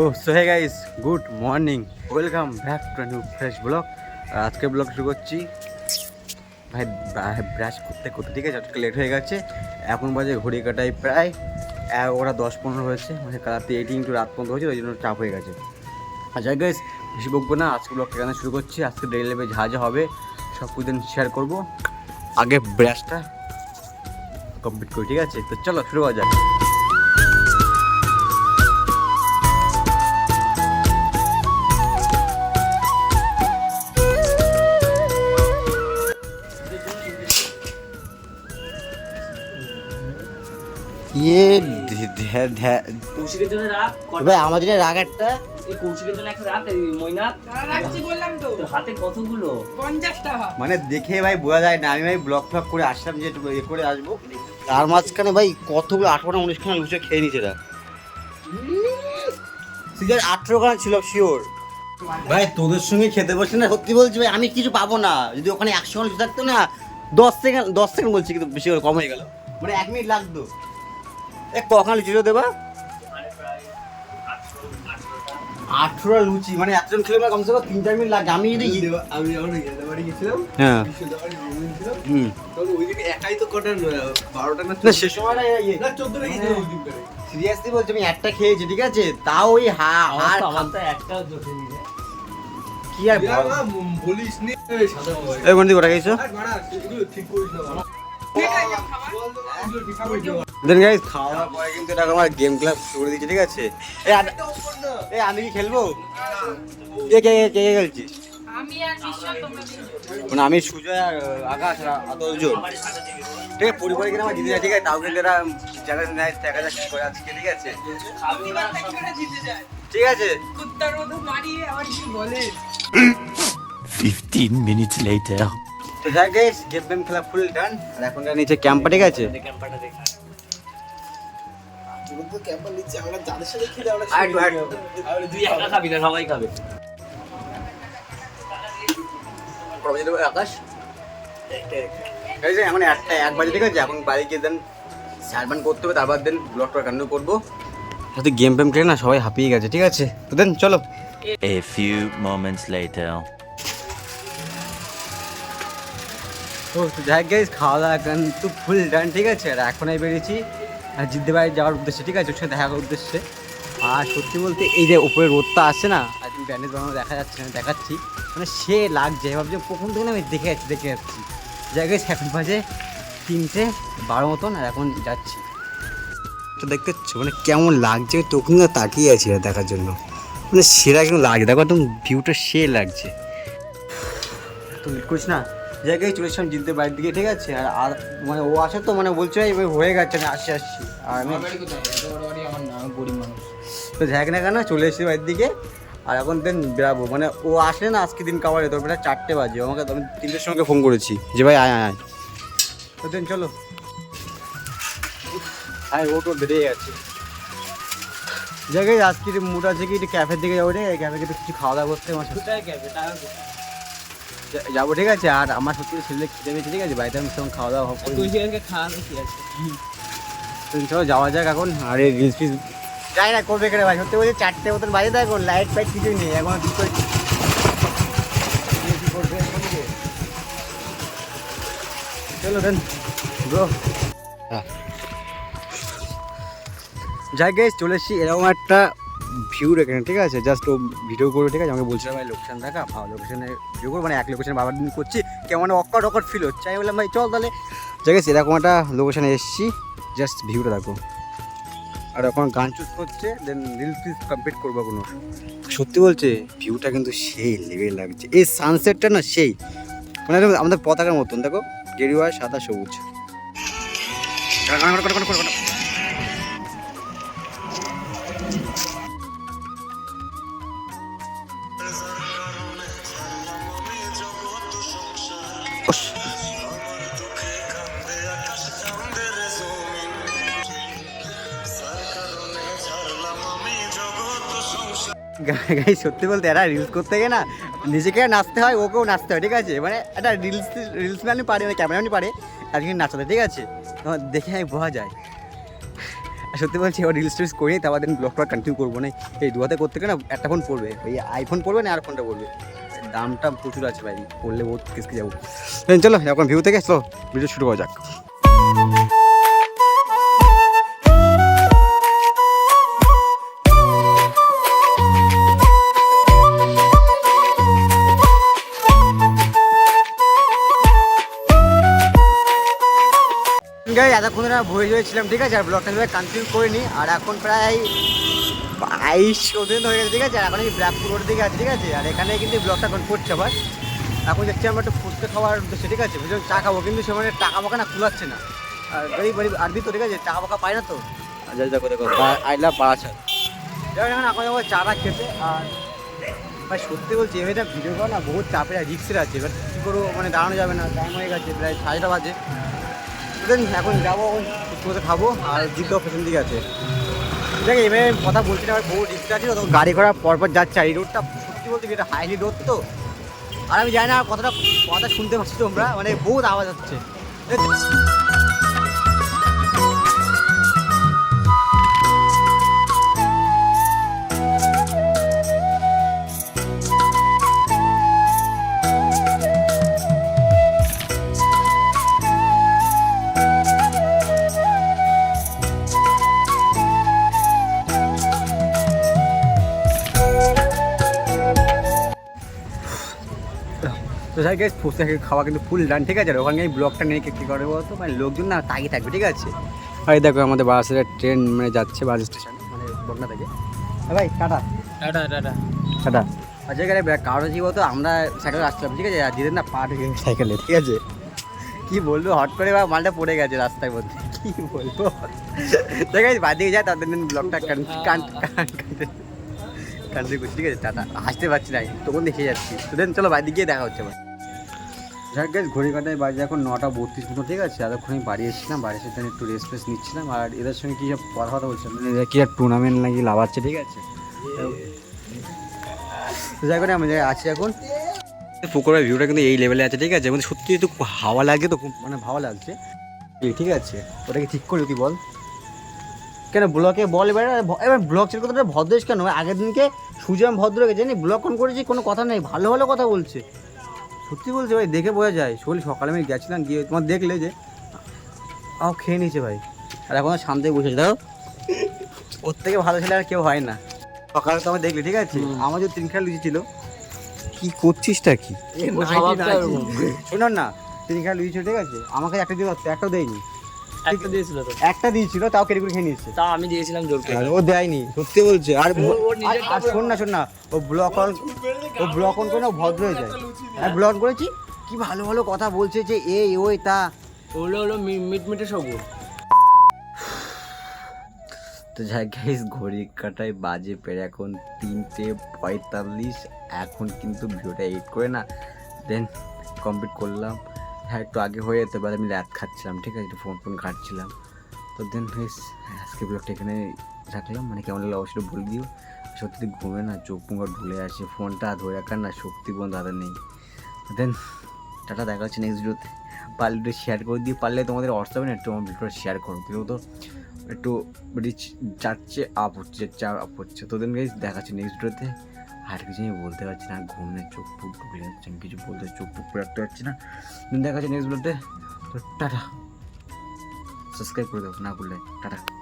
O so hey guys good morning welcome back to new fresh blog আজকে blog শুরু করছি। ভাই brush করতে করতে, ঠিক আছে, আজকে লেট হয়ে গেছে। এখন বাজে ঘড়ি কাটায় প্রায় এগারোটা দশ পনেরো হয়েছে। মানে রাতে এইটি ইন্টু রাত পর্যন্ত হয়েছে, ওই জন্য চাপ হয়ে গেছে। আচ্ছা গাইস বেশি বকবো না, আজকে ব্লগটা এখানে শুরু করছি। আজকে ডেলি লেভে যা যা হবে, সব কিছু শেয়ার করব। আগে ব্রাশটা কমপ্লিট করি, ঠিক আছে? তো চলো, শুরু করা যাক। ইয়ে কৌশিকের জন্য রাখ ভাই আমার জন্য রাগ একটা। এই কৌশিকের জন্য একটা রাখ ময়না রাখছি বললাম তো। হাতে কতগুলো? পঞ্চাশ টাকা মানে দেখে ভাই বোঝা যায় না। আমি ভাই ব্লক ফ্লগ করে আসলাম যে ইয়ে করে আসব। তার মাঝখানে ভাই কতগুলো আঠারো উনিশখানা লুচে খেয়ে নিয়েছে এরা সিগার আঠেরো খানা ছিল শিওর ভাই তোদের সঙ্গে খেতে বসে না সত্যি বলছি ভাই আমি কিছু পাবো না। যদি ওখানে একশো খানা লুচি থাকতো না দশ সেকেন্ড দশ সেকেন্ড বলছি কিন্তু বেশি করে কম হয়ে গেল। মানে এক মিনিট লাগতো। এ কখানা লুচি দেবা? আঠেরো লুচি মানে একজন খেলে না কমসে কম তিন চার মিনিট লাগে। আমি যদি আমি যখন বাড়ি গেছিলাম। হ্যাঁ। হুম। তখন ওই দিকে একাই তো কটা বারোটা না না সে সময়টা ইয়ে না চোদ্দটা গেছিলাম ওই সিরিয়াসলি বলছি আমি একটা খেয়েছি ঠিক আছে? তাও ওই হা আমার আর তো আমার তো একটাও জোটেনি কি আর না, বলিস নি এই সাদা বয়। এই বন্ধু কোটা গেছো ঠিক করিস না দেন গাইস খাওয়া দাওয়ার পরে কিন্তু এটা আমার গেম ক্লাব শুরু করে দিয়েছে ঠিক আছে? এই এই আমি কি খেলব? কে কে কে কে খেলছিস? আমি আর বিশ্বাস তোমরা মানে আমি সুজয় আর আকাশ আর জোর ঠিক আছে পরিবারে কিনা আমার দিদি যায় ঠিক আছে? তাও কিন্তু এরা যারা নেয় দেখা যাক কি করে আজকে ঠিক আছে? জিতে ঠিক আছে? কুত্তার মতো মারিয়ে আবার কি বলে? 15 minutes later. তো যাই গাইস গেম গেম খেলা ফুল ডান আর এখন নিচে ক্যাম্পা ঠিক আছে? ক্যাম্পাটা দেখা। একটু, একা আকাশ? এখন একটা বাজে ঠিক আছে? এখন বাড়ি গিয়ে দেন করতে হবে তারপর দেন ব্লগটা কন্টিনিউ করব। সাথে গেম ফেম খেলে না সবাই হাঁপিয়ে গেছে ঠিক আছে? তো দেন চলো। A few moments later. তো যাই গাইজ খাওয়া দাওয়া কিন্তু ফুল ডান ঠিক আছে? আর এখন আমি বেরিয়েছি। আর জিদ্দে বাড়ি যাওয়ার উদ্দেশ্যে ঠিক আছে? ওর সাথে দেখা করার উদ্দেশ্যে। আর সত্যি বলতে এই যে উপরে রোদটা আসছে না আর তুমি ব্যান্ডেজ বানানো দেখা যাচ্ছে না দেখাচ্ছি। মানে সে লাগছে ভাবছি প্রথম থেকে না আমি দেখে যাচ্ছি দেখে যাচ্ছি। যাই গাইজ এখন বাজে তিনটে বারো মতন আর এখন যাচ্ছি। তো দেখতে পাচ্ছ মানে কেমন লাগছে তখন তাকিয়ে আছি আর দেখার জন্য। মানে সেরা কেমন লাগছে দেখো একদম ভিউটা সে লাগছে। তো লেট করিস না? জায়গায় চলে এসেছিলাম জিলতে বাড়ির দিকে ঠিক আছে? আর আর মানে ও আসে তো মানে বলছে "এই ভাই হয়ে গেছে না আসছি আসছি। আর আমি তো যাক না কেন চলে এসেছি বাড়ির দিকে। আর এখন দেন বেরাবো মানে ও আসলে না আজকে দিন কাবার তোর বেলা চারটে বাজে। আমাকে আমি তিনটের সঙ্গে ফোন করেছি। যে ভাই আয় আয় তো দেন চলো। আয় ও তো বেরিয়ে গেছে। জায়গায় আজকে মুড আছে কি একটু ক্যাফের দিকে যাব রে। ক্যাফে কিছু খাওয়া দাওয়া করতে আমার যাব ঠিক আছে? আর আমার সত্যি ছেলে খেতে পেয়েছে ঠিক আছে? বাড়িতে আমি সেরকম খাওয়া দাওয়া করি তুই আজকে খাওয়ানো কি আছে? চলো যাওয়া যাক এখন। আর এই রিলস ফিস যাই না করবে কেন ভাই? সত্যি বলছি চারটে মতন বাজে তো এখন। লাইট ফাইট কিছুই নেই। এখন কি করে? চলো দেন ব্রো যাই গেছ চলে এসেছি। এরকম একটা ভিউ এখানে ঠিক আছে? জাস্ট ও ভিডিও করবে, ঠিক আছে? আমাকে বলছিল, ভাই লোকেশন দেখা, ভালো লোকেশনে ভিডিও করব। মানে এক লোকেশনে বাবার দিন করছি, কেমন অকট অকট ফিল হচ্ছে। আমি বললাম, ভাই, চল তাহলে। ঠিক আছে, এরকম একটা লোকেশানে এসেছি জাস্ট ভিউটা দেখো। আর এখন গান চুজ করছে দেন রিলস ফিলস কমপ্লিট করব কোনো সত্যি বলছে ভিউটা কিন্তু সেই লেভেল লাগছে। এই সানসেটটা না সেই মানে আমাদের পতাকার মতন, দেখো। গেরুয়া, সাদা, সবুজ। গাই সত্যি বলতে এরা রিলস করতে গিয়ে না নিজেকে নাচতে হয়, ওকেও নাচতে হয়, ঠিক আছে? মানে একটা রিলস রিলস ম্যানই পারে মানে ক্যামেরাম্যানই পারে আজকে নাচাতে, ঠিক আছে? দেখে আমি বোঝা যায়। আর সত্যি বলছি এবার রিলস টিলস করি তারপর দিন ব্লগটা কন্টিনিউ করব না এই দুহাতে করতে গেলে না একটা ফোন পড়বে, ওই আইফোন পড়বে না আর ফোনটা পড়বে। দামটা প্রচুর আছে ভাই পড়লে বহুত কিসকে যাব। চলো, এখন ভিউ থেকে, চলো ভিডিও শুরু করা যাক। গাই এতক্ষণ ভয়ে হয়েছিলাম ঠিক আছে? আর ব্লগটা ধরে কন্টিনিউ করিনি। আর এখন প্রায় বাইশ দিন হয়ে গেছে ঠিক আছে? আর এখন এই ব্ল্যাকপুর রোড দিকে আছে ঠিক আছে? আর এখানে কিন্তু ব্লগটা এখন করছে আবার। এখন যাচ্ছি আমরা একটু ফুচকা খাওয়ার উদ্দেশ্যে ঠিক আছে? বুঝলাম চা খাব কিন্তু সেখানে টাকা ফাঁকা না খোলাচ্ছে না। আর গরিব গরিব আরবি তো ঠিক আছে? টাকা ফাঁকা পায় না তো। দেখো দেখো আই লাভ বাড়াচ্ছে যাই এখন এখন যাব চাটা খেতে আর ভাই সত্যি বলছি এবার ভিডিও করা না বহুত চাপের রিক্সের আছে। এবার কী করব মানে দাঁড়ানো যাবে না টাইম হয়ে গেছে প্রায় সাড়েটা বাজে। দেন, এখন যাব বসে খাব, আর জিপটাও পেছন দিকে আছে। দেখ এভাবে কথা বলছি না, আমার বহু রিক্স আছে তো গাড়ি ঘোড়া পরপর যাচ্ছে এই রোডটা সত্যি বলতে এটা হাইলি রোড তো। আর আমি জানি না কতটা কথা শুনতে পাচ্ছি তোমরা মানে বহুত আওয়াজ হচ্ছে। যাই গেছে ফুচকা খাওয়া কিন্তু ফুল ডান ঠিক আছে? আর ওখানে আমি ব্লগটা নিয়ে কী করে বলতো? মানে লোকজন না তাকিয়ে থাকবে ঠিক আছে? আর এই দেখো আমাদের বাসের ট্রেন মানে যাচ্ছে বাস স্টেশন মানে বকনা থেকে। হ্যাঁ ভাই টাটা। Tata tata. টাটা। আচ্ছা এখানে কারও কি বলতো? আমরা সাইকেলে আসছিলাম ঠিক আছে? আর যেদিন না পা ঢুকে সাইকেলে ঠিক আছে? কি বলব হট করে বা মালটা পড়ে গেছে রাস্তায় মধ্যে কি বলব? ঠিক আছে বাদিকে যায় তাদের দিন ব্লগটা কান্ট্রি করছি ঠিক আছে? টাটা। হাসতে পারছি না তখন দেখে যাচ্ছি। তো দেন চলো বাড়ি গিয়ে দেখা হচ্ছে আমার। যাক গেছে ঘড়ি কাটায় বাজে এখন নটা বত্রিশ মতো, ঠিক আছে? এতক্ষণ আমি বাড়ি এসেছিলাম বাড়ি এসে একটু রেস্ট ফেস্ট নিচ্ছিলাম, আর এদের সঙ্গে কী সব কথা কথা বলছিলাম? মানে এরা কি আর টুর্নামেন্ট নাকি লাভাচ্ছে, ঠিক আছে? যাই করে আমি আছি এখন। পুকুরের ভিউটা কিন্তু এই লেভেলে আছে, ঠিক আছে? মানে সত্যি একটু হাওয়া লাগে তো মানে ভালো লাগছে। ঠিক আছে? ওটাকে ঠিক করে তুই বল। কেন ব্লকে বল এবার এবার ব্লক ছেড়ে কথাটা ভদ্রেশ কেন? আগের দিনকে সুজাম ভদ্রকে জানি ব্লক অন করেছি কোনো কথা নেই, ভালো ভালো কথা বলছে। সত্যি বলছে ভাই দেখে বোঝা যায়। শরীর সকালে আমি গেছিলাম গিয়ে তোমার দেখলে যে আও খেয়ে নিয়েছে ভাই। আর এখন শান্তি বসে দাও ওর থেকে ভালো ছেলে আর কেউ হয় না। সকালে তো আমি দেখলি ঠিক আছে? আমার যে তিন খেলা লুচি ছিল কি করছিসটা কি? শোনার না তিন খেলা লুচি ছিল ঠিক আছে? আমাকে একটা দিয়ে একটাও দেয়নি। একটা দিয়েছিল তো। একটা দিয়েছিল তাও কেটে করে খেয়ে নিয়েছে। তাও আমি দিয়েছিলাম জোর করে। ও দেয়নি সত্যি বলছে। আর আর- শোন না শোন না ও ব্লক অন ও ব্লক অন করে না ও ভদ্র হয়ে যায়। আর ব্লক করেছি কি? ভালো ভালো কথা বলছে যে এই ওই তা। হলো মি- মিটমিটে সবুজ। তো যাই গাইস ঘড়ি কাটায় বাজে পেরে এখন তিনটে পঁয়তাল্লিশ। এখন কিন্তু ভিডিওটা এডিট করে না দেন কমপ্লিট করলাম। হ্যাঁ একটু আগে হয়ে যেতে পারে, আমি ল্যাদ খাচ্ছিলাম, ঠিক আছে, একটু ফোন ফোন ঘাটছিলাম। তো দেন বেশ আজকে ব্লগটা এখানে রাখলাম মানে কেমন লাগল অবশ্যই বলে দিও। সত্যি ঘুমে না, চোখ মুখ ঢুলে আসে ফোনটা ধরে রাখার না শক্তি বন্ধ হাতে নেই। দেন টাটা, দেখা হচ্ছে নেক্সট ভিডিওতে পারলে একটু শেয়ার করে দিও, পারলে তোমাদের হোয়াটসঅ্যাপে না একটু আমার ভিডিওটা শেয়ার করো কেউ তো? একটু রিচ যাচ্ছে আপ হচ্ছে চার আপ হচ্ছে। তোদের গাইজ দেখাচ্ছে নেক্সট ভিডিওতে আর কিছু আমি বলতে পারছি না, ঘুমনে চোখ পুক ঢুকে যাচ্ছে, আমি কিছু বলতে চোখ পুক রাখতে পারছি না। দেখা যাচ্ছে নেক্সট ব্লগতে তো টাটা। সাবস্ক্রাইব করে দেবো না করলে, টাটা।